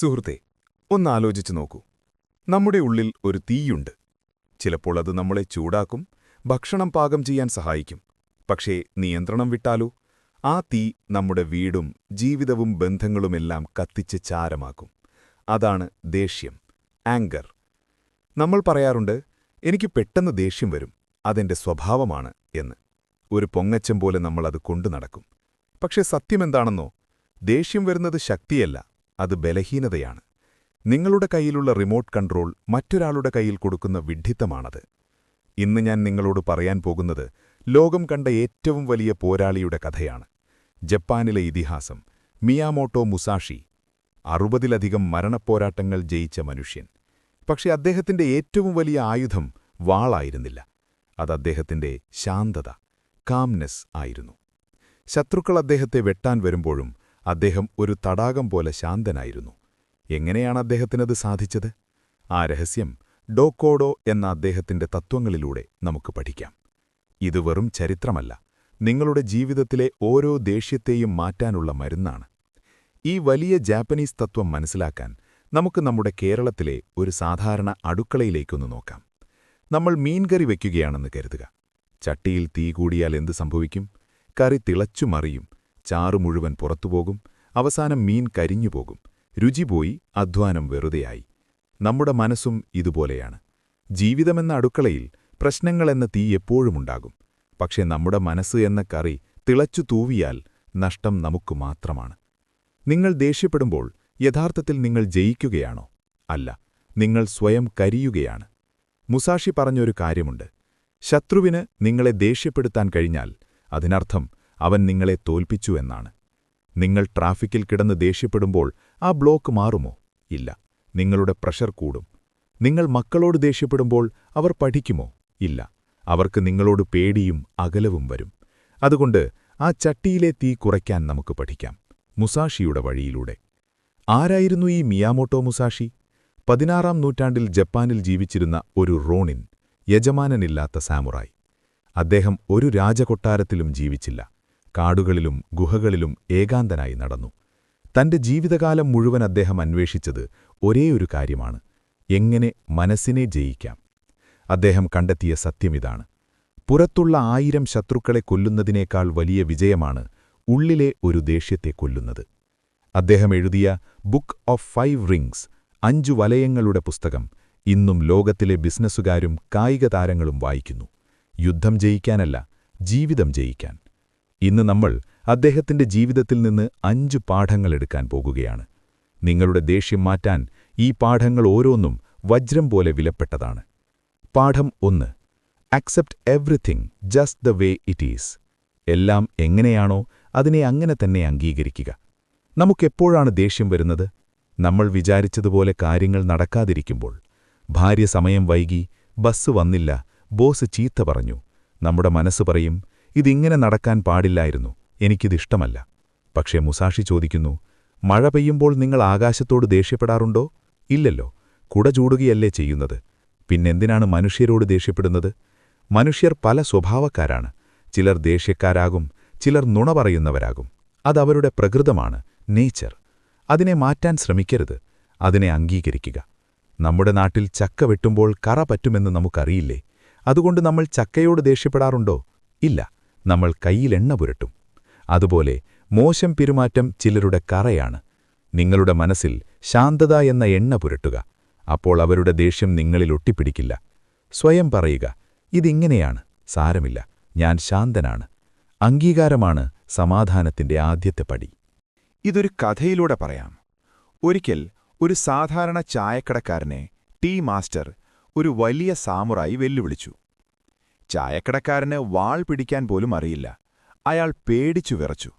സുഹൃത്തെ ഒന്നാലോചിച്ചു നോക്കൂ. നമ്മുടെ ഉള്ളിൽ ഒരു തീയുണ്ട്. ചിലപ്പോൾ അത് നമ്മളെ ചൂടാക്കും ഭക്ഷണം പാകം ചെയ്യാൻ സഹായിക്കും. പക്ഷേ നിയന്ത്രണം വിട്ടാലോ? ആ തീ നമ്മുടെ വീടും ജീവിതവും ബന്ധങ്ങളുമെല്ലാം കത്തിച്ച് ചാരമാക്കും. അതാണ് ദേഷ്യം ആങ്കർ. നമ്മൾ പറയാറുണ്ട് എനിക്ക് പെട്ടെന്ന് ദേഷ്യം വരും. അതെന്റെ സ്വഭാവമാണ് എന്ന്. ഒരു പൊങ്ങച്ചം പോലെ നമ്മളത് കൊണ്ടു നടക്കും. പക്ഷെ സത്യമെന്താണെന്നോ? ദേഷ്യം വരുന്നത് ശക്തിയല്ല. അത് ബലഹീനതയാണ്. നിങ്ങളുടെ കയ്യിലുള്ള റിമോട്ട് കൺട്രോൾ മറ്റൊരാളുടെ കയ്യിൽ കൊടുക്കുന്ന വിഡ്ഢിത്തമാണത്. ഇന്ന് ഞാൻ നിങ്ങളോട് പറയാൻ പോകുന്നത് ലോകം കണ്ട ഏറ്റവും വലിയ പോരാളിയുടെ കഥയാണ്. ജപ്പാനിലെ ഇതിഹാസം മിയാമോട്ടോ മുസാഷി അറുപതിലധികം മരണപ്പോരാട്ടങ്ങൾ ജയിച്ച മനുഷ്യൻ. പക്ഷേ അദ്ദേഹത്തിന്റെ ഏറ്റവും വലിയ ആയുധം വാളായിരുന്നില്ല. അത് അദ്ദേഹത്തിന്റെ ശാന്തത കാംനെസ് ആയിരുന്നു. ശത്രുക്കൾ അദ്ദേഹത്തെ വെട്ടാൻ വരുമ്പോഴും അദ്ദേഹം ഒരു തടാകം പോലെ ശാന്തനായിരുന്നു. എങ്ങനെയാണ് അദ്ദേഹത്തിനത് സാധിച്ചത്? ആ രഹസ്യം ഡോക്കോഡോ എന്ന അദ്ദേഹത്തിന്റെ തത്വങ്ങളിലൂടെ നമുക്ക് പഠിക്കാം. ഇത് വെറും ചരിത്രമല്ല നിങ്ങളുടെ ജീവിതത്തിലെ ഓരോ ദേഷ്യത്തെയും മാറ്റാനുള്ള മരുന്നാണ്. ഈ വലിയ ജാപ്പനീസ് തത്വം മനസ്സിലാക്കാൻ നമുക്ക് നമ്മുടെ കേരളത്തിലെ ഒരു സാധാരണ അടുക്കളയിലേക്കൊന്ന് നോക്കാം. നമ്മൾ മീൻകറി വയ്ക്കുകയാണെന്ന് കരുതുക. ചട്ടിയിൽ തീ കൂടിയാൽ എന്ത് സംഭവിക്കും? കറി തിളച്ചു മറിയും ചാറു മുഴുവൻ പുറത്തുപോകും അവസാനം മീൻ കരിഞ്ഞുപോകും. രുചി പോയി അധ്വാനം വെറുതെയായി. നമ്മുടെ മനസ്സും ഇതുപോലെയാണ്. ജീവിതമെന്ന അടുക്കളയിൽ പ്രശ്നങ്ങളെന്ന തീ എപ്പോഴുമുണ്ടാകും. പക്ഷേ നമ്മുടെ മനസ്സ് എന്ന കറി തിളച്ചു തൂവിയാൽ നഷ്ടം നമുക്കു മാത്രമാണ്. നിങ്ങൾ ദേഷ്യപ്പെടുമ്പോൾ യഥാർത്ഥത്തിൽ നിങ്ങൾ ജയിക്കുകയാണോ? അല്ല നിങ്ങൾ സ്വയം കരിയുകയാണ്. മുസാഷി പറഞ്ഞൊരു കാര്യമുണ്ട്. ശത്രുവിന് നിങ്ങളെ ദേഷ്യപ്പെടുത്താൻ കഴിഞ്ഞാൽ അതിനർത്ഥം അവൻ നിങ്ങളെ തോൽപ്പിച്ചു എന്നാണ്. നിങ്ങൾ ട്രാഫിക്കിൽ കിടന്ന് ദേഷ്യപ്പെടുമ്പോൾ ആ ബ്ലോക്ക് മാറുമോ? ഇല്ല. നിങ്ങളുടെ പ്രഷർ കൂടും. നിങ്ങൾ മക്കളോട് ദേഷ്യപ്പെടുമ്പോൾ അവർ പഠിക്കുമോ? ഇല്ല. അവർക്ക് നിങ്ങളോട് പേടിയും അകലവും വരും. അതുകൊണ്ട് ആ ചട്ടിയിലെ തീ കുറയ്ക്കാൻ നമുക്ക് പഠിക്കാം. മുസാഷിയുടെ വഴിയിലൂടെ. ആരായിരുന്നു ഈ മിയാമോട്ടോ മുസാഷി? പതിനാറാം നൂറ്റാണ്ടിൽ ജപ്പാനിൽ ജീവിച്ചിരുന്ന ഒരു റോണിൻ യജമാനനില്ലാത്ത സാമുറായി. അദ്ദേഹം ഒരു രാജകൊട്ടാരത്തിലും ജീവിച്ചില്ല. കാടുകളിലും ഗുഹകളിലും ഏകാന്തനായി നടന്നു. തന്റെ ജീവിതകാലം മുഴുവൻ അദ്ദേഹം അന്വേഷിച്ചത് ഒരേയൊരു കാര്യമാണ് എങ്ങനെ മനസ്സിനെ ജയിക്കാം. അദ്ദേഹം കണ്ടെത്തിയ സത്യമിതാണ് പുറത്തുള്ള ആയിരം ശത്രുക്കളെ കൊല്ലുന്നതിനേക്കാൾ വലിയ വിജയമാണ് ഉള്ളിലെ ഒരു ദേഷ്യത്തെ കൊല്ലുന്നത്. അദ്ദേഹം എഴുതിയ ബുക്ക് ഓഫ് ഫൈവ് റിങ്സ് അഞ്ചു വലയങ്ങളുടെ പുസ്തകം ഇന്നും ലോകത്തിലെ ബിസിനസ്സുകാരും കായിക താരങ്ങളും വായിക്കുന്നു. യുദ്ധം ജയിക്കാനല്ല ജീവിതം ജയിക്കാൻ. ഇന്ന് നമ്മൾ അദ്ദേഹത്തിന്റെ ജീവിതത്തിൽ നിന്ന് അഞ്ച് പാഠങ്ങൾ എടുക്കാൻ പോകുകയാണ്. നിങ്ങളുടെ ദേഷ്യം മാറ്റാൻ ഈ പാഠങ്ങൾ ഓരോന്നും വജ്രം പോലെ വിലപ്പെട്ടതാണ്. പാഠം ഒന്ന് accept everything just the way it is എല്ലാം എങ്ങനെയാണോ അതിനെ അങ്ങനെ തന്നെ അംഗീകരിക്കുക. നമുക്കെപ്പോഴാണ് ദേഷ്യം വരുന്നത്? നമ്മൾ വിചാരിച്ചതുപോലെ കാര്യങ്ങൾ നടക്കാതിരിക്കുമ്പോൾ. ഭാര്യ സമയം വൈകി ബസ് വന്നില്ല ബോസ് ചീത്ത പറഞ്ഞു. നമ്മുടെ മനസ്സ് പറയും ഇതിങ്ങനെ നടക്കാൻ പാടില്ലായിരുന്നു. എനിക്കിതിഷ്ടമല്ല പക്ഷേ മുസാഷി ചോദിക്കുന്നു മഴ പെയ്യുമ്പോൾ നിങ്ങൾ ആകാശത്തോട് ദേഷ്യപ്പെടാറുണ്ടോ? ഇല്ലല്ലോ. കുട ചൂടുകയല്ലേ ചെയ്യുന്നത്. പിന്നെന്തിനാണ് മനുഷ്യരോട് ദേഷ്യപ്പെടുന്നത്? മനുഷ്യർ പല സ്വഭാവക്കാരാണ്. ചിലർ ദേഷ്യക്കാരാകും ചിലർ നുണ പറയുന്നവരാകും. അതവരുടെ പ്രകൃതമാണ് നേച്ചർ. അതിനെ മാറ്റാൻ ശ്രമിക്കരുത്. അതിനെ അംഗീകരിക്കുക. നമ്മുടെ നാട്ടിൽ ചക്ക വെട്ടുമ്പോൾ കറ പറ്റുമെന്ന് നമുക്കറിയില്ലേ? അതുകൊണ്ട് നമ്മൾ ചക്കയോട് ദേഷ്യപ്പെടാറുണ്ടോ? ഇല്ല. നമ്മൾ കയ്യിലെണ്ണ പുരട്ടും. അതുപോലെ മോശം പെരുമാറ്റം ചിലരുടെ കറയാണ്. നിങ്ങളുടെ മനസ്സിൽ ശാന്തത എന്ന എണ്ണ പുരട്ടുക. അപ്പോൾ അവരുടെ ദേഷ്യം നിങ്ങളിൽ ഒട്ടിപ്പിടിക്കില്ല. സ്വയം പറയുക ഇതിങ്ങനെയാണ് സാരമില്ല ഞാൻ ശാന്തനാണ്. അംഗീകാരമാണ് സമാധാനത്തിന്റെ ആദ്യത്തെ പടി. ഇതൊരു കഥയിലൂടെ പറയാം. ഒരിക്കൽ ഒരു സാധാരണ ചായക്കടക്കാരനെ ടീ മാസ്റ്റർ ഒരു വലിയ സാമുറായി വെല്ലുവിളിച്ചു. ചായക്കടക്കാരന് വാൾ പിടിക്കാൻ പോലും അറിയില്ല. അയാൾ പേടിച്ചു വിറച്ചു.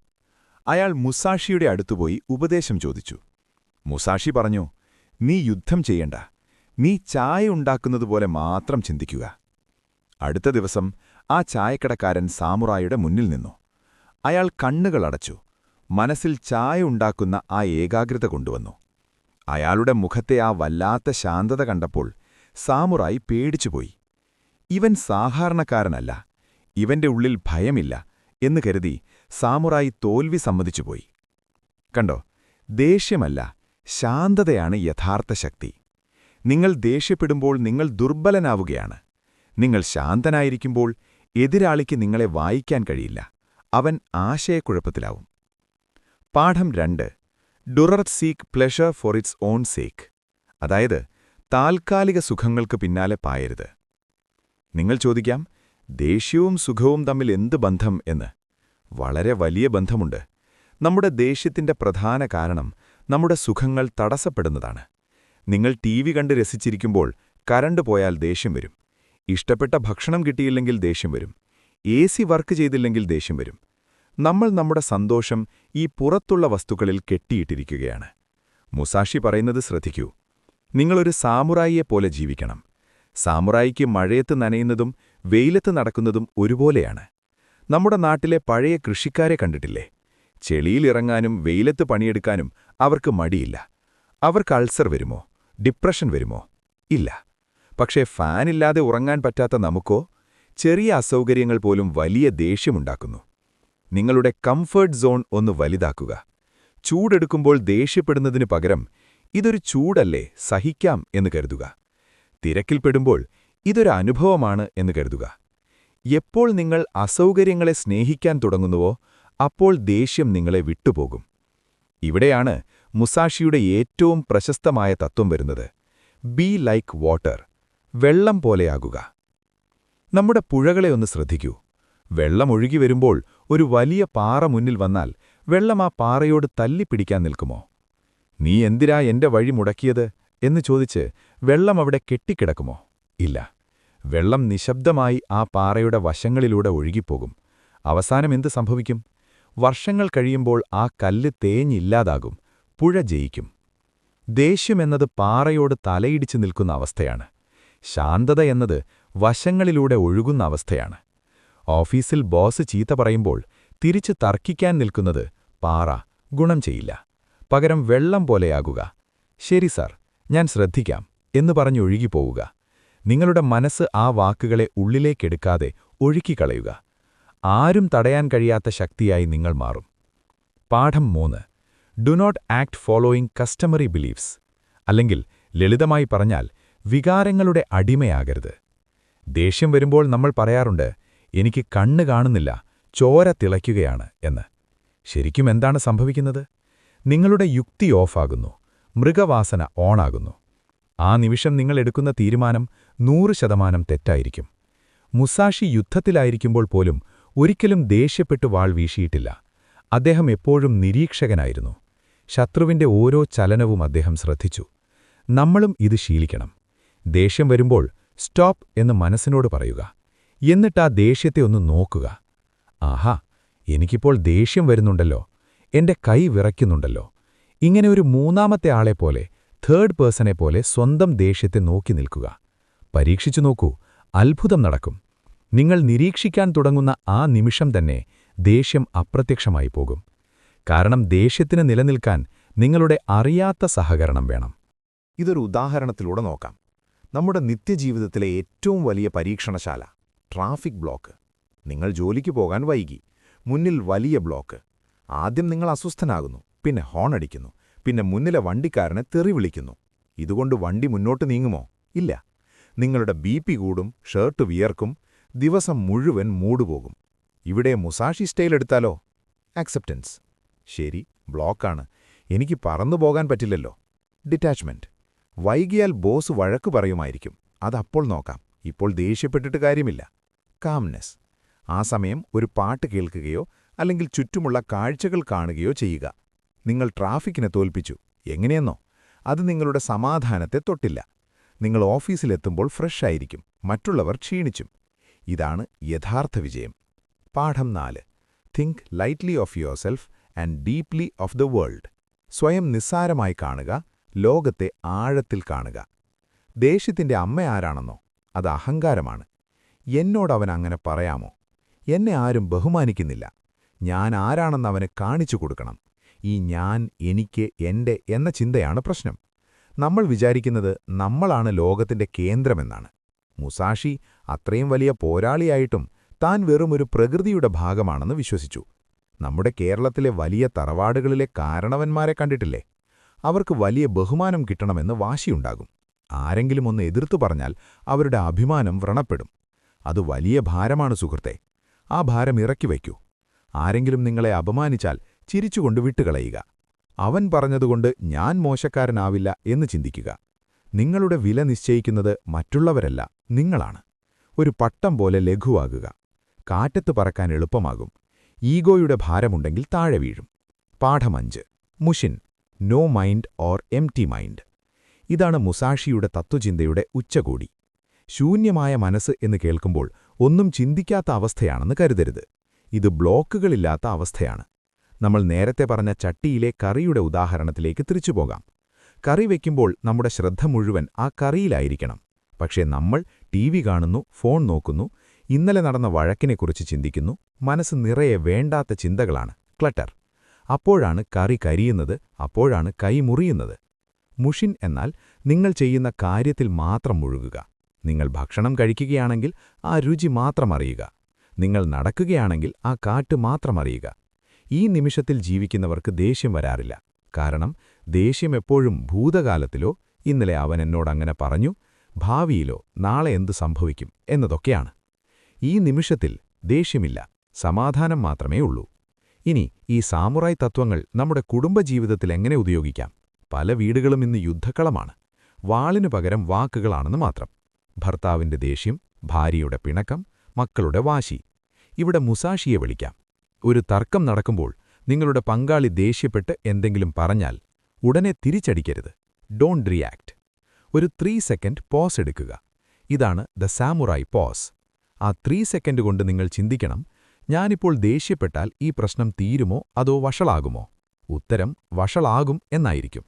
അയാൾ മുസാഷിയുടെ അടുത്തുപോയി ഉപദേശം ചോദിച്ചു. മുസാഷി പറഞ്ഞു നീ യുദ്ധം ചെയ്യണ്ട. നീ ചായ ഉണ്ടാക്കുന്നതുപോലെ മാത്രം ചിന്തിക്കുക. അടുത്ത ദിവസം ആ ചായക്കടക്കാരൻ സാമുറായിയുടെ മുന്നിൽ നിന്നു. അയാൾ കണ്ണുകളടച്ചു മനസ്സിൽ ചായ ഉണ്ടാക്കുന്ന ആ ഏകാഗ്രത കൊണ്ടുവന്നു. അയാളുടെ മുഖത്തെ ആ വല്ലാത്ത ശാന്തത കണ്ടപ്പോൾ സാമുറായി പേടിച്ചുപോയി. ഇവൻ സാധാരണക്കാരനല്ല. ഇവന്റെ ഉള്ളിൽ ഭയമില്ല എന്ന് കരുതി സാമുറായി തോൽവി സമ്മതിച്ചുപോയി. കണ്ടോ? ദേഷ്യമല്ല ശാന്തതയാണ് യഥാർത്ഥ ശക്തി. നിങ്ങൾ ദേഷ്യപ്പെടുമ്പോൾ നിങ്ങൾ ദുർബലനാവുകയാണ്. നിങ്ങൾ ശാന്തനായിരിക്കുമ്പോൾ എതിരാളിക്ക് നിങ്ങളെ വായിക്കാൻ കഴിയില്ല. അവൻ ആശയക്കുഴപ്പത്തിലാവും. പാഠം രണ്ട്. ഡുറർ seek pleasure for its own sake. അതായത് താൽക്കാലിക സുഖങ്ങൾക്ക് പിന്നാലെ പായരുത്. നിങ്ങൾ ചോദിക്കാം ദേഷ്യവും സുഖവും തമ്മിൽ എന്ത് ബന്ധം എന്ന്. വളരെ വലിയ ബന്ധമുണ്ട്. നമ്മുടെ ദേഷ്യത്തിന്റെ പ്രധാന കാരണം നമ്മുടെ സുഖങ്ങൾ തടസ്സപ്പെടുന്നതാണ്. നിങ്ങൾ ടി വി കണ്ട് രസിച്ചിരിക്കുമ്പോൾ കരണ്ട് പോയാൽ ദേഷ്യം വരും. ഇഷ്ടപ്പെട്ട ഭക്ഷണം കിട്ടിയില്ലെങ്കിൽ ദേഷ്യം വരും. എ സി വർക്ക് ചെയ്തില്ലെങ്കിൽ ദേഷ്യം വരും. നമ്മൾ നമ്മുടെ സന്തോഷം ഈ പുറത്തുള്ള വസ്തുക്കളിൽ കെട്ടിയിട്ടിരിക്കുകയാണ്. മുസാഷി പറയുന്നത് ശ്രദ്ധിക്കൂ. നിങ്ങളൊരു സാമുറായിയെ പോലെ ജീവിക്കണം. സാമുറായിക്ക് മഴയത്ത് നനയുന്നതും വെയിലത്ത് നടക്കുന്നതും ഒരുപോലെയാണ്. നമ്മുടെ നാട്ടിലെ പഴയ കൃഷിക്കാരെ കണ്ടിട്ടില്ലേ? ചെളിയിലിറങ്ങാനും വെയിലത്ത് പണിയെടുക്കാനും അവർക്ക് മടിയില്ല. അവർക്ക് അൾസർ വരുമോ? ഡിപ്രഷൻ വരുമോ? ഇല്ല. പക്ഷേ ഫാനില്ലാതെ ഉറങ്ങാൻ പറ്റാത്ത നമുക്കോ? ചെറിയ അസൗകര്യങ്ങൾ പോലും വലിയ ദേഷ്യമുണ്ടാക്കുന്നു. നിങ്ങളുടെ കംഫേർട്ട് സോൺ ഒന്ന് വലുതാക്കുക. ചൂടെടുക്കുമ്പോൾ ദേഷ്യപ്പെടുന്നതിനു പകരം ഇതൊരു ചൂടല്ലേ? സഹിക്കാം എന്ന് കരുതുക. തിരക്കിൽപ്പെടുമ്പോൾ ഇതൊരു അനുഭവമാണ് എന്ന് കരുതുക. എപ്പോൾ നിങ്ങൾ അസൗകര്യങ്ങളെ സ്നേഹിക്കാൻ തുടങ്ങുന്നുവോ അപ്പോൾ ദേഷ്യം നിങ്ങളെ വിട്ടുപോകും. ഇവിടെയാണ് മുസാഷിയുടെ ഏറ്റവും പ്രശസ്തമായ തത്വം വരുന്നത്. ബി ലൈക്ക് വാട്ടർ വെള്ളം പോലെയാകുക. നമ്മുടെ പുഴകളെ ഒന്ന് ശ്രദ്ധിക്കൂ. വെള്ളം ഒഴുകി വരുമ്പോൾ ഒരു വലിയ പാറ മുന്നിൽ വന്നാൽ വെള്ളം ആ പാറയോട് തല്ലിപ്പിടിക്കാൻ നിൽക്കുമോ? നീ എന്തിരാ എന്റെ വഴി മുടക്കിയത്? എന്ന് ചോദിച്ച് വെള്ളം അവിടെ കെട്ടിക്കിടക്കുമോ? ഇല്ല. വെള്ളം നിശബ്ദമായി ആ പാറയുടെ വശങ്ങളിലൂടെ ഒഴുകിപ്പോകും. അവസാനം എന്ത് സംഭവിക്കും? വർഷങ്ങൾ കഴിയുമ്പോൾ ആ കല്ല് തേഞ്ഞില്ലാതാകും പുഴ ജയിക്കും. ദേഷ്യമെന്നത് പാറയോട് തലയിടിച്ചു നിൽക്കുന്ന അവസ്ഥയാണ്. ശാന്തത എന്നത് വശങ്ങളിലൂടെ ഒഴുകുന്ന അവസ്ഥയാണ്. ഓഫീസിൽ ബോസ് ചീത്ത പറയുമ്പോൾ തിരിച്ച് തർക്കിക്കാൻ നിൽക്കുന്നത് പാറ ഗുണം ചെയ്യില്ല. പകരം വെള്ളം പോലെയാകുക. ശരി സാർ ഞാൻ ശ്രദ്ധിക്കാം. എന്ന് പറഞ്ഞൊഴുകിപ്പോവുക നിങ്ങളുടെ മനസ്സ് ആ വാക്കുകളെ ഉള്ളിലേക്കെടുക്കാതെ ഒഴുക്കിക്കളയുക. ആരും തടയാൻ കഴിയാത്ത ശക്തിയായി നിങ്ങൾ മാറും. പാഠം മൂന്ന്. Do not act following customary beliefs അല്ലെങ്കിൽ ലളിതമായി പറഞ്ഞാൽ വികാരങ്ങളുടെ അടിമയാകരുത്. ദേഷ്യം വരുമ്പോൾ നമ്മൾ പറയാറുണ്ട് എനിക്ക് കണ്ണ് കാണുന്നില്ല ചോര തിളയ്ക്കുകയാണ് എന്ന്. ശരിക്കും എന്താണ് സംഭവിക്കുന്നത്? നിങ്ങളുടെ യുക്തി ഓഫാകുന്നു. മൃഗവാസന ഓണാകുന്നു. ആ നിമിഷം നിങ്ങൾ എടുക്കുന്ന തീരുമാനം നൂറ് ശതമാനം തെറ്റായിരിക്കും. മുസാഷി യുദ്ധത്തിലായിരിക്കുമ്പോൾ പോലും ഒരിക്കലും ദേഷ്യപ്പെട്ടു വാൾ വീശിയിട്ടില്ല. അദ്ദേഹം എപ്പോഴും നിരീക്ഷകനായിരുന്നു. ശത്രുവിന്റെ ഓരോ ചലനവും അദ്ദേഹം ശ്രദ്ധിച്ചു. നമ്മളും ഇത് ശീലിക്കണം. ദേഷ്യം വരുമ്പോൾ സ്റ്റോപ്പ് എന്ന് മനസ്സിനോട് പറയുക. എന്നിട്ടാ ദേഷ്യത്തെ ഒന്ന് നോക്കുക. ആഹാ എനിക്കിപ്പോൾ ദേഷ്യം വരുന്നുണ്ടല്ലോ. എന്റെ കൈ വിറയ്ക്കുന്നുണ്ടല്ലോ. ഇങ്ങനെ ഒരു മൂന്നാമത്തെ ആളെപ്പോലെ തേർഡ് പേഴ്സണെ പോലെ സ്വന്തം ദേഷ്യത്തെ നോക്കി നിൽക്കുക. പരീക്ഷിച്ചു നോക്കൂ അത്ഭുതം നടക്കും. നിങ്ങൾ നിരീക്ഷിക്കാൻ തുടങ്ങുന്ന ആ നിമിഷം തന്നെ ദേഷ്യം അപ്രത്യക്ഷമായി പോകും. കാരണം ദേഷ്യത്തിന് നിലനിൽക്കാൻ നിങ്ങളുടെ അറിയാത്ത സഹകരണം വേണം. ഇതൊരു ഉദാഹരണത്തിലൂടെ നോക്കാം. നമ്മുടെ നിത്യജീവിതത്തിലെ ഏറ്റവും വലിയ പരീക്ഷണശാല ട്രാഫിക് ബ്ലോക്ക്. നിങ്ങൾ ജോലിക്ക് പോകാൻ വൈകി. മുന്നിൽ വലിയ ബ്ലോക്ക്. ആദ്യം നിങ്ങൾ അസ്വസ്ഥനാകുന്നു പിന്നെ ഹോൺ അടിക്കുന്നു. പിന്നെ മുന്നിലെ വണ്ടിക്കാരനെ തെറി വിളിക്കുന്നു. ഇതുകൊണ്ട് വണ്ടി മുന്നോട്ട് നീങ്ങുമോ? ഇല്ല. നിങ്ങളുടെ ബി പി കൂടും ഷർട്ട് വിയർക്കും ദിവസം മുഴുവൻ മൂടുപോകും. ഇവിടെ മുസാഷി സ്റ്റൈൽ എടുത്താലോ? ആക്സെപ്റ്റൻസ്. ശരി ബ്ലോക്കാണ്. എനിക്ക് പറന്നു പോകാൻ പറ്റില്ലല്ലോ. ഡിറ്റാച്ച്മെന്റ്. വൈകിയാൽ ബോസ് വഴക്ക് പറയുമായിരിക്കും. അതപ്പോൾ നോക്കാം. ഇപ്പോൾ ദേഷ്യപ്പെട്ടിട്ട് കാര്യമില്ല. കാംനെസ്. ആ സമയം ഒരു പാട്ട് കേൾക്കുകയോ അല്ലെങ്കിൽ ചുറ്റുമുള്ള കാഴ്ചകൾ കാണുകയോ ചെയ്യുക. നിങ്ങൾ ട്രാഫിക്കിനെ തോൽപ്പിച്ചു. എങ്ങനെയെന്നോ? അത് നിങ്ങളുടെ സമാധാനത്തെ തൊട്ടില്ല. നിങ്ങൾ ഓഫീസിലെത്തുമ്പോൾ ഫ്രഷ് ആയിരിക്കും. മറ്റുള്ളവർ ക്ഷീണിച്ചും. ഇതാണ് യഥാർത്ഥ വിജയം. പാഠം നാല്. Think lightly of yourself and deeply of the world സ്വയം നിസ്സാരമായി കാണുക ലോകത്തെ ആഴത്തിൽ കാണുക. ദേഷ്യത്തിന്റെ അമ്മ ആരാണെന്നോ? അത് അഹങ്കാരമാണ്. എന്നോടവൻ അങ്ങനെ പറയാമോ? എന്നെ ആരും ബഹുമാനിക്കുന്നില്ല. ഞാൻ ആരാണെന്ന് അവന് കാണിച്ചു കൊടുക്കണം. ഈ ഞാൻ എനിക്ക് എന്റെ എന്ന ചിന്തയാണ് പ്രശ്നം. നമ്മൾ വിചാരിക്കുന്നത് നമ്മളാണ് ലോകത്തിന്റെ കേന്ദ്രമെന്നാണ്. മുസാഷി അത്രയും വലിയ പോരാളിയായിട്ടും താൻ വെറുമൊരു പ്രകൃതിയുടെ ഭാഗമാണെന്ന് വിശ്വസിച്ചു. നമ്മുടെ കേരളത്തിലെ വലിയ തറവാടുകളിലെ കാരണവന്മാരെ കണ്ടിട്ടില്ലേ? അവർക്ക് വലിയ ബഹുമാനം കിട്ടണമെന്ന് വാശിയുണ്ടാകും. ആരെങ്കിലും ഒന്ന് എതിർത്തു പറഞ്ഞാൽ അവരുടെ അഭിമാനം വ്രണപ്പെടും. അത് വലിയ ഭാരമാണ് സുഹൃത്തെ. ആ ഭാരം ഇറക്കി വയ്ക്കൂ. ആരെങ്കിലും നിങ്ങളെ അപമാനിച്ചാൽ ചിരിച്ചുകൊണ്ട് വിട്ടുകളയുക. അവൻ പറഞ്ഞതുകൊണ്ട് ഞാൻ മോശക്കാരനാവില്ല എന്ന് ചിന്തിക്കുക. നിങ്ങളുടെ വില നിശ്ചയിക്കുന്നത് മറ്റുള്ളവരല്ല നിങ്ങളാണ്. ഒരു പട്ടം പോലെ ലഘുവാകുക. കാറ്റത്ത് പറക്കാൻ എളുപ്പമാകും. ഈഗോയുടെ ഭാരമുണ്ടെങ്കിൽ താഴെ വീഴും. പാഠമഞ്ച് മുഷിൻ no mind or M mind. ഇതാണ് മുസാഷിയുടെ തത്വചിന്തയുടെ ഉച്ചകൂടി. ശൂന്യമായ മനസ്സ് എന്ന് കേൾക്കുമ്പോൾ ഒന്നും ചിന്തിക്കാത്ത അവസ്ഥയാണെന്ന് കരുതരുത്. ഇത് ബ്ലോക്കുകളില്ലാത്ത അവസ്ഥയാണ്. നമ്മൾ നേരത്തെ പറഞ്ഞ ചട്ടിയിലെ കറിയുടെ ഉദാഹരണത്തിലേക്ക് തിരിച്ചുപോകാം കറി വയ്ക്കുമ്പോൾ നമ്മുടെ ശ്രദ്ധ മുഴുവൻ ആ കറിയിലായിരിക്കണം. പക്ഷേ നമ്മൾ ടി കാണുന്നു ഫോൺ നോക്കുന്നു ഇന്നലെ നടന്ന വഴക്കിനെക്കുറിച്ച് ചിന്തിക്കുന്നു മനസ്സ് നിറയെ വേണ്ടാത്ത ചിന്തകളാണ്. ക്ലട്ടർ. അപ്പോഴാണ് കറി കരിയുന്നത് അപ്പോഴാണ് കൈ മുറിയുന്നത്. മുഷിൻ എന്നാൽ നിങ്ങൾ ചെയ്യുന്ന കാര്യത്തിൽ മാത്രം മുഴുകുക. നിങ്ങൾ ഭക്ഷണം കഴിക്കുകയാണെങ്കിൽ ആ രുചി മാത്രം അറിയുക. നിങ്ങൾ നടക്കുകയാണെങ്കിൽ ആ കാറ്റ് മാത്രം അറിയുക. ഈ നിമിഷത്തിൽ ജീവിക്കുന്നവർക്ക് ദേഷ്യം വരാറില്ല. കാരണം ദേഷ്യം എപ്പോഴും ഭൂതകാലത്തിലോ ഇന്നലെ അവൻ എന്നോടങ്ങനെ പറഞ്ഞു ഭാവിയിലോ നാളെ എന്ത് സംഭവിക്കും എന്നതൊക്കെയാണ്. ഈ നിമിഷത്തിൽ ദേഷ്യമില്ല സമാധാനം മാത്രമേ ഉള്ളൂ. ഇനി ഈ സാമുറായി തത്വങ്ങൾ നമ്മുടെ കുടുംബജീവിതത്തിൽ എങ്ങനെ ഉപയോഗിക്കാം? പല വീടുകളും ഇന്ന് യുദ്ധക്കളമാണ്. വാളിനു പകരം വാക്കുകളാണെന്ന് മാത്രം. ഭർത്താവിന്റെ ദേഷ്യം ഭാര്യയുടെ പിണക്കം മക്കളുടെ വാശി. ഇവിടെ മുസാഷിയെ വിളിക്കാം. ഒരു തർക്കം നടക്കുമ്പോൾ നിങ്ങളുടെ പങ്കാളി ദേഷ്യപ്പെട്ട് എന്തെങ്കിലും പറഞ്ഞാൽ ഉടനെ തിരിച്ചടിക്കരുത്. ഡോണ്ട് റിയാക്ട് ഒരു ത്രീ സെക്കൻഡ് പോസ് എടുക്കുക. ഇതാണ് ദ സാമുറായി പോസ് ആ ത്രീ സെക്കൻഡ് കൊണ്ട് നിങ്ങൾ ചിന്തിക്കണം ഞാനിപ്പോൾ ദേഷ്യപ്പെട്ടാൽ ഈ പ്രശ്നം തീരുമോ അതോ വഷളാകുമോ? ഉത്തരം വഷളാകും എന്നായിരിക്കും.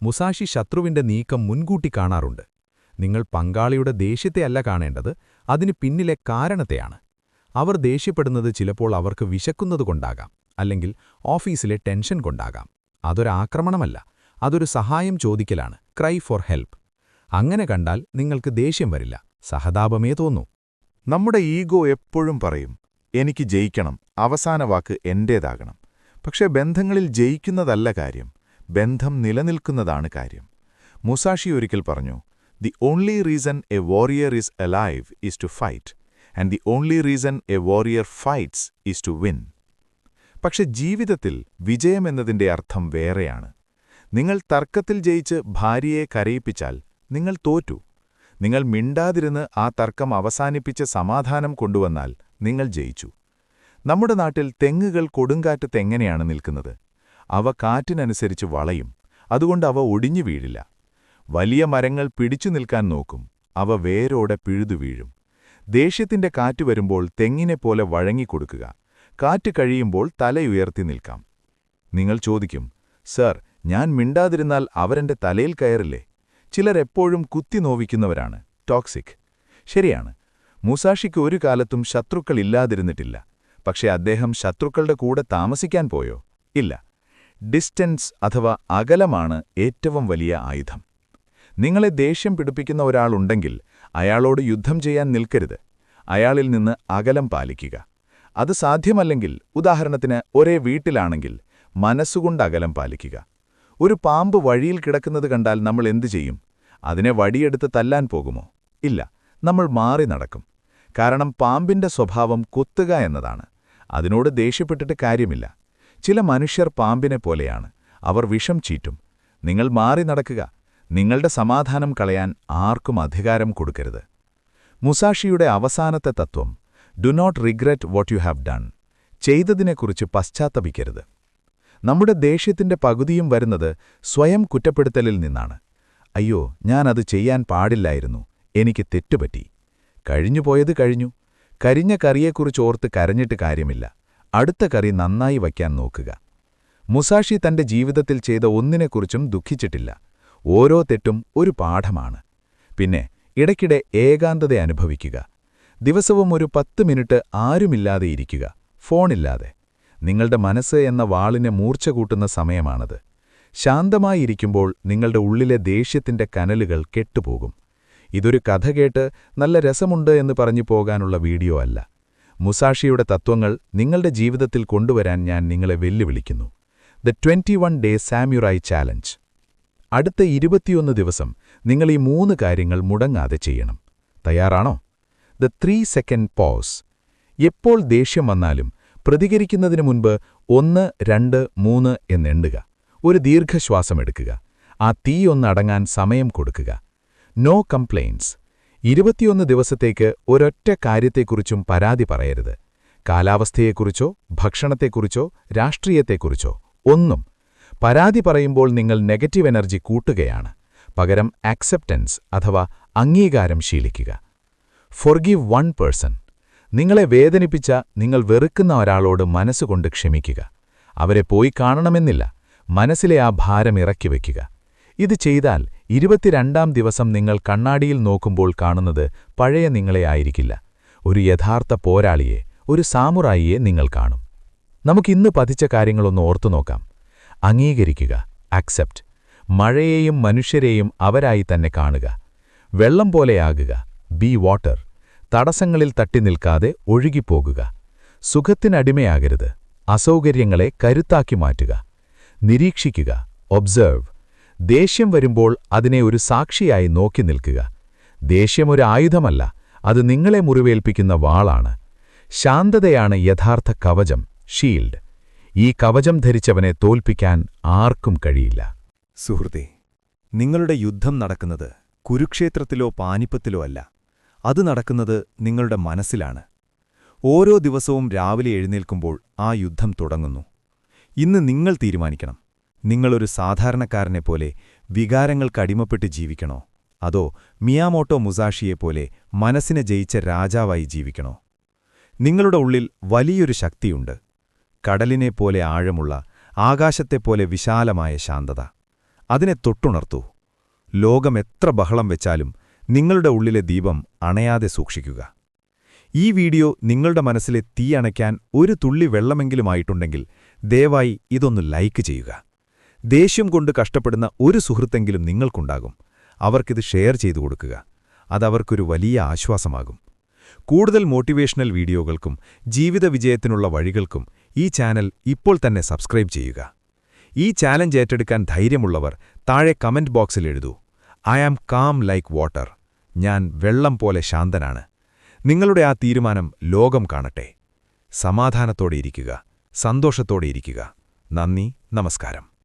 മുസാഷി ശത്രുവിന്റെ നീക്കം മുൻകൂട്ടി കാണാറുണ്ട്. നിങ്ങൾ പങ്കാളിയുടെ ദേഷ്യത്തെയല്ല കാണേണ്ടത് അതിന് പിന്നിലെ കാരണത്തെയാണ്. അവർ ദേഷ്യപ്പെടുന്നത് ചിലപ്പോൾ അവർക്ക് വിശക്കുന്നതുകൊണ്ടാകാം അല്ലെങ്കിൽ ഓഫീസിലെ ടെൻഷൻ കൊണ്ടാകാം. അതൊരാക്രമണമല്ല അതൊരു സഹായം ചോദിക്കലാണ് ക്രൈ ഫോർ ഹെൽപ്പ്. അങ്ങനെ കണ്ടാൽ നിങ്ങൾക്ക് ദേഷ്യം വരില്ല സഹതാപമേ തോന്നൂ. നമ്മുടെ ഈഗോ എപ്പോഴും പറയും എനിക്ക് ജയിക്കണം അവസാന വാക്ക് എന്റേതാകണം. പക്ഷേ ബന്ധങ്ങളിൽ ജയിക്കുന്നതല്ല കാര്യം ബന്ധം നിലനിൽക്കുന്നതാണ് കാര്യം. മുസാഷി ഒരിക്കൽ പറഞ്ഞു the only reason a warrior is alive is to fight. And the only reason a warrior fights is to win പക്ഷെ ജീവിതത്തിൽ വിജയമെന്നതിന്റെ അർത്ഥം വേറെയാണ്. നിങ്ങൾ തർക്കത്തിൽ ജയിച്ച് ഭാര്യയെ കരയിപ്പിച്ചാൽ നിങ്ങൾ തോറ്റു. നിങ്ങൾ മിണ്ടാതിരുന്ന് ആ തർക്കം അവസാനിപ്പിച്ച് സമാധാനം കൊണ്ടുവന്നാൽ നിങ്ങൾ ജയിച്ചു. നമ്മുടെ നാട്ടിൽ തെങ്ങുകൾ കൊടുങ്കാറ്റത്ത് എങ്ങനെയാണ് നിൽക്കുന്നത്. അവ കാറ്റിനനുസരിച്ച് വളയും. അതുകൊണ്ട് അവ ഒടിഞ്ഞു വീഴില്ല. വലിയ മരങ്ങൾ പിടിച്ചു നിൽക്കാൻ നോക്കും. അവ വേരോടെ പിഴുതു വീഴും. ദേഷ്യത്തിന്റെ കാറ്റ് വരുമ്പോൾ തെങ്ങിനെപ്പോലെ വഴങ്ങിക്കൊടുക്കുക. കാറ്റ് കഴിയുമ്പോൾ തലയുയർത്തി നിൽക്കാം. നിങ്ങൾ ചോദിക്കും സർ ഞാൻ മിണ്ടാതിരുന്നാൽ അവരെന്റെ തലയിൽ കയറില്ലേ? ചിലരെപ്പോഴും കുത്തി നോവിക്കുന്നവരാണ്. ടോക്സിക്. ശരിയാണ്. മുസാഷിക്ക് ഒരു കാലത്തും ശത്രുക്കൾ ഇല്ലാതിരുന്നിട്ടില്ല. പക്ഷേ അദ്ദേഹം ശത്രുക്കളുടെ കൂടെ താമസിക്കാൻ പോയോ? ഇല്ല. ഡിസ്റ്റൻസ് അഥവാ അകലമാണ് ഏറ്റവും വലിയ ആയുധം. നിങ്ങളെ ദേഷ്യം പിടിപ്പിക്കുന്ന ഒരാളുണ്ടെങ്കിൽ അയാളോട് യുദ്ധം ചെയ്യാൻ നിൽക്കരുത്. അയാളിൽ നിന്ന് അകലം പാലിക്കുക. അത് സാധ്യമല്ലെങ്കിൽ ഉദാഹരണത്തിന് ഒരേ വീട്ടിലാണെങ്കിൽ മനസ്സുകൊണ്ട് അകലം പാലിക്കുക. ഒരു പാമ്പ് വഴിയിൽ കിടക്കുന്നത് കണ്ടാൽ നമ്മൾ എന്തു ചെയ്യും? അതിനെ വടിയെടുത്ത് തല്ലാൻ പോകുമോ? ഇല്ല നമ്മൾ മാറി നടക്കും. കാരണം പാമ്പിന്റെ സ്വഭാവം കൊത്തുക എന്നതാണ്. അതിനോട് ദേഷ്യപ്പെട്ടിട്ട് കാര്യമില്ല. ചില മനുഷ്യർ പാമ്പിനെ പോലെയാണ്. അവർ വിഷം ചീറ്റും. നിങ്ങൾ മാറി നടക്കുക. നിങ്ങളുടെ സമാധാനം കളയാൻ ആർക്കും അധികാരം കൊടുക്കരുത്. മുസാഷിയുടെ അവസാനത്തെ തത്വം do not regret what you have done ചെയ്തതിനെക്കുറിച്ച് പശ്ചാത്തപിക്കരുത്. നമ്മുടെ ദേഷ്യത്തിന്റെ പകുതിയും വരുന്നത് സ്വയം കുറ്റപ്പെടുത്തലിൽ നിന്നാണ്. അയ്യോ ഞാനത് ചെയ്യാൻ പാടില്ലായിരുന്നു. എനിക്ക് തെറ്റുപറ്റി. കഴിഞ്ഞുപോയത് കഴിഞ്ഞു. കരിഞ്ഞ കറിയെക്കുറിച്ച് ഓർത്ത് കരഞ്ഞിട്ട് കാര്യമില്ല. അടുത്ത കറി നന്നായി വയ്ക്കാൻ നോക്കുക. മുസാഷി തന്റെ ജീവിതത്തിൽ ചെയ്ത ഒന്നിനെക്കുറിച്ചും ദുഃഖിച്ചിട്ടില്ല. ഓരോ തെറ്റും ഒരു പാഠമാണ്. പിന്നെ ഇടയ്ക്കിടെ ഏകാന്തത അനുഭവിക്കുക. ദിവസവും ഒരു പത്ത് മിനിറ്റ് ആരുമില്ലാതെ ഇരിക്കുക. ഫോണില്ലാതെ. നിങ്ങളുടെ മനസ്സ് എന്ന വാളിനെ മൂർച്ച കൂട്ടുന്ന സമയമാണത്. ശാന്തമായിരിക്കുമ്പോൾ നിങ്ങളുടെ ഉള്ളിലെ ദേഷ്യത്തിന്റെ കനലുകൾ കെട്ടുപോകും. ഇതൊരു കഥ കേട്ട് നല്ല രസമുണ്ട് എന്ന് പറഞ്ഞു പോകാനുള്ള വീഡിയോ അല്ല. മുസാഷിയുടെ തത്വങ്ങൾ നിങ്ങളുടെ ജീവിതത്തിൽ കൊണ്ടുവരാൻ ഞാൻ നിങ്ങളെ വെല്ലുവിളിക്കുന്നു. The twenty one day samurai challenge. അടുത്ത ഇരുപത്തിയൊന്ന് ദിവസം നിങ്ങൾ ഈ മൂന്ന് കാര്യങ്ങൾ മുടങ്ങാതെ ചെയ്യണം. തയ്യാറാണോ? ദ ത്രീ സെക്കൻഡ് പോസ് എപ്പോൾ ദേഷ്യം വന്നാലും പ്രതികരിക്കുന്നതിന് മുൻപ് ഒന്ന് രണ്ട് മൂന്ന് എന്നെണ്ണുക ഒരു ദീർഘശ്വാസമെടുക്കുക ആ തീ ഒന്നടങ്ങാൻ സമയം കൊടുക്കുക. നോ കംപ്ലയിൻസ് ഇരുപത്തിയൊന്ന് ദിവസത്തേക്ക് ഒരൊറ്റ കാര്യത്തെക്കുറിച്ചും പരാതി പറയരുത്. കാലാവസ്ഥയെക്കുറിച്ചോ ഭക്ഷണത്തെക്കുറിച്ചോ രാഷ്ട്രീയത്തെക്കുറിച്ചോ ഒന്നും പരാതി പറയുമ്പോൾ നിങ്ങൾ നെഗറ്റീവ് എനർജി കൂട്ടുകയാണ്. പകരം ആക്സെപ്റ്റൻസ് അഥവാ അംഗീകാരം ശീലിക്കുക. ഫൊർഗീവ് വൺ പേഴ്സൺ നിങ്ങളെ വേദനിപ്പിച്ച നിങ്ങൾ വെറുക്കുന്ന ഒരാളോട് മനസ്സുകൊണ്ട് ക്ഷമിക്കുക. അവരെ പോയി കാണണമെന്നില്ല. മനസ്സിലെ ആ ഭാരം ഇറക്കി വയ്ക്കുക. ഇത് ചെയ്താൽ ഇരുപത്തിരണ്ടാം ദിവസം നിങ്ങൾ കണ്ണാടിയിൽ നോക്കുമ്പോൾ കാണുന്നത് പഴയ നിങ്ങളെ ആയിരിക്കില്ല. ഒരു യഥാർത്ഥ പോരാളിയെ ഒരു സാമുറായിയെ നിങ്ങൾ കാണും. നമുക്കിന്ന് പതിച്ച കാര്യങ്ങളൊന്ന് ഓർത്തുനോക്കാം അംഗീകരിക്കുക. അക്സെപ്റ്റ് മഴയെയും മനുഷ്യരെയും അവരായി തന്നെ കാണുക. വെള്ളം പോലെയാകുക ബി വാട്ടർ തടസ്സങ്ങളിൽ തട്ടി നിൽക്കാതെ ഒഴുകിപ്പോകുക. സുഖത്തിനടിമയാകരുത് അസൗകര്യങ്ങളെ കരുത്താക്കി മാറ്റുക. നിരീക്ഷിക്കുക. ഒബ്സേർവ് ദേഷ്യം വരുമ്പോൾ അതിനെ ഒരു സാക്ഷിയായി നോക്കി നിൽക്കുക. ദേഷ്യം ഒരു ആയുധമല്ല. അത് നിങ്ങളെ മുറിവേൽപ്പിക്കുന്ന വാളാണ്. ശാന്തതയാണ് യഥാർത്ഥ കവചം. ഷീൽഡ് ഈ കവചം ധരിച്ചവനെ തോൽപ്പിക്കാൻ ആർക്കും കഴിയില്ല. സുഹൃത്തെ നിങ്ങളുടെ യുദ്ധം നടക്കുന്നത് കുരുക്ഷേത്രത്തിലോ പാനിപ്പത്തിലോ അല്ല. അത് നടക്കുന്നത് നിങ്ങളുടെ മനസ്സിലാണ്. ഓരോ ദിവസവും രാവിലെ എഴുന്നേൽക്കുമ്പോൾ ആ യുദ്ധം തുടങ്ങുന്നു. ഇന്ന് നിങ്ങൾ തീരുമാനിക്കണം. നിങ്ങളൊരു സാധാരണക്കാരനെ പോലെ വികാരങ്ങൾക്കടിമപ്പെട്ട് ജീവിക്കണോ? അതോ മിയാമോട്ടോ മുസാഷിയെപ്പോലെ മനസ്സിനെ ജയിച്ച രാജാവായി ജീവിക്കണോ? നിങ്ങളുടെ ഉള്ളിൽ വലിയൊരു ശക്തിയുണ്ട്. കടലിനെപ്പോലെ ആഴമുള്ള ആകാശത്തെപ്പോലെ വിശാലമായ ശാന്തത. അതിനെ തൊട്ടുണർത്തൂ. ലോകം എത്ര ബഹളം വെച്ചാലും നിങ്ങളുടെ ഉള്ളിലെ ദീപം അണയാതെ സൂക്ഷിക്കുക. ഈ വീഡിയോ നിങ്ങളുടെ മനസ്സിലെ തീ അണയ്ക്കാൻ ഒരു തുള്ളി വെള്ളമെങ്കിലുമായിട്ടുണ്ടെങ്കിൽ ദയവായി ഇതൊന്ന് ലൈക്ക് ചെയ്യുക. ദേഷ്യം കൊണ്ട് കഷ്ടപ്പെടുന്ന ഒരു സുഹൃത്തെങ്കിലും നിങ്ങൾക്കുണ്ടാകും. അവർക്കിത് ഷെയർ ചെയ്തു കൊടുക്കുക. അതവർക്കൊരു വലിയ ആശ്വാസമാകും. കൂടുതൽ മോട്ടിവേഷണൽ വീഡിയോകൾക്കും ജീവിത വിജയത്തിനുള്ള വഴികൾക്കും ഈ ചാനൽ ഇപ്പോൾ തന്നെ സബ്സ്ക്രൈബ് ചെയ്യുക. ഈ ചാലഞ്ച് ഏറ്റെടുക്കാൻ ധൈര്യമുള്ളവർ താഴെ കമന്റ് ബോക്സിൽ എഴുതൂ. I am calm like water. ഞാൻ വെള്ളം പോലെ ശാന്തനാണ്. നിങ്ങളുടെ ആ തീരുമാനം ലോകം കാണട്ടെ. സമാധാനത്തോടെ ഇരിക്കുക. സന്തോഷത്തോടെ ഇരിക്കുക. നന്ദി. നമസ്കാരം.